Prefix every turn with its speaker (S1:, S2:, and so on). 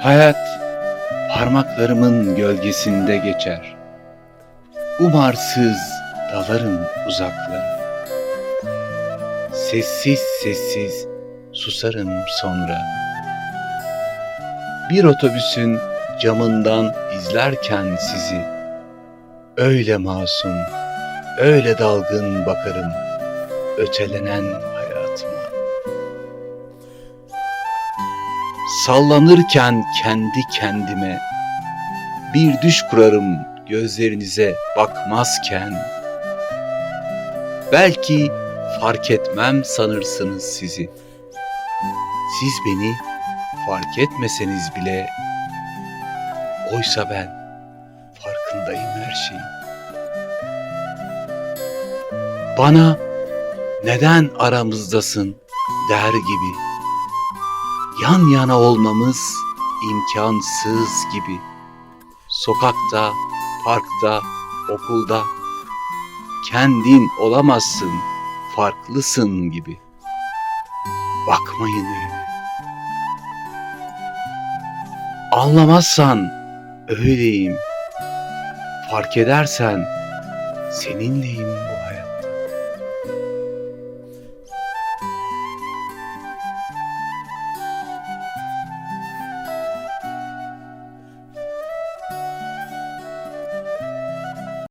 S1: Hayat parmaklarımın gölgesinde geçer. Umarsız dalarım uzaklara. Sessiz sessiz susarım sonra. Bir otobüsün camından izlerken sizi öyle masum, öyle dalgın bakarım ötelenen hayatıma. Sallanırken kendi kendime bir düş kurarım gözlerinize bakmazken. Belki fark etmem sanırsınız sizi. Siz beni fark etmeseniz bile oysa ben farkındayım her şeyin. Bana neden aramızdasın der gibi. Yan yana olmamız imkansız gibi. Sokakta, parkta, okulda kendin olamazsın, farklısın gibi. Bakmayın öyle. Anlamazsan öyleyim. Fark edersen seninleyim bu